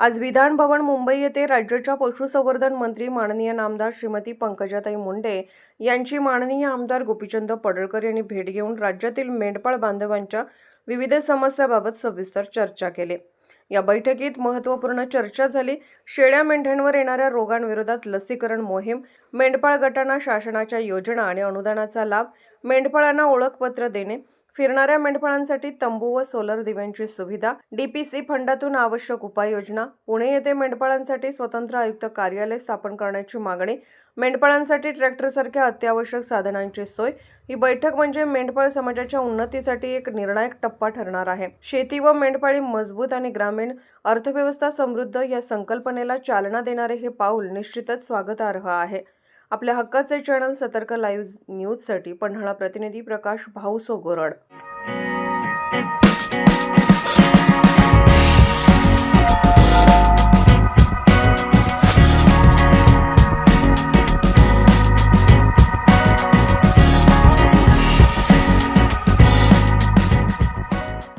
आज विधान भवन मुंबई येथे राज्याच्या पशुसंवर्धन मंत्री माननीय नामदार श्रीमती पंकजाताई मुंडे यांची माननीय आमदार गोपीचंद पडळकर यांनी भेट घेऊन राज्यातील मेंढपाळ बांधवांच्या विविध समस्याबाबत सविस्तर चर्चा केली. या बैठकीत महत्त्वपूर्ण चर्चा झाली. शेळ्या मेंढ्यांवर येणाऱ्या रोगांविरोधात लसीकरण मोहीम मेंढपाळ गटांना शासनाच्या योजना आणि अनुदानाचा लाभ मेंढपाळांना ओळखपत्र देणे फिरणाऱ्या मेंढपाळांसाठी तंबू व सोलर दिव्यांची सुविधा डीपीसी फंडातून आवश्यक उपाययोजना पुणे येथे मेंढपाळांसाठी स्वतंत्र आयुक्त कार्यालय स्थापन करण्याची मागणी मेंढपाळांसाठी ट्रॅक्टरसारख्या अत्यावश्यक साधनांची सोय ही बैठक म्हणजे मेंढपाळ समाजाच्या उन्नतीसाठी एक निर्णायक टप्पा ठरणार आहे. शेती व मेंढपाळी मजबूत आणि ग्रामीण अर्थव्यवस्था समृद्ध या संकल्पनेला चालना देणारे हे पाऊल निश्चितच स्वागतार्ह आहे. आपल्या हक्काचे चॅनल सतर्क लाईव्ह न्यूजसाठी पन्हाळा प्रतिनिधी प्रकाश भाऊसो गोरड.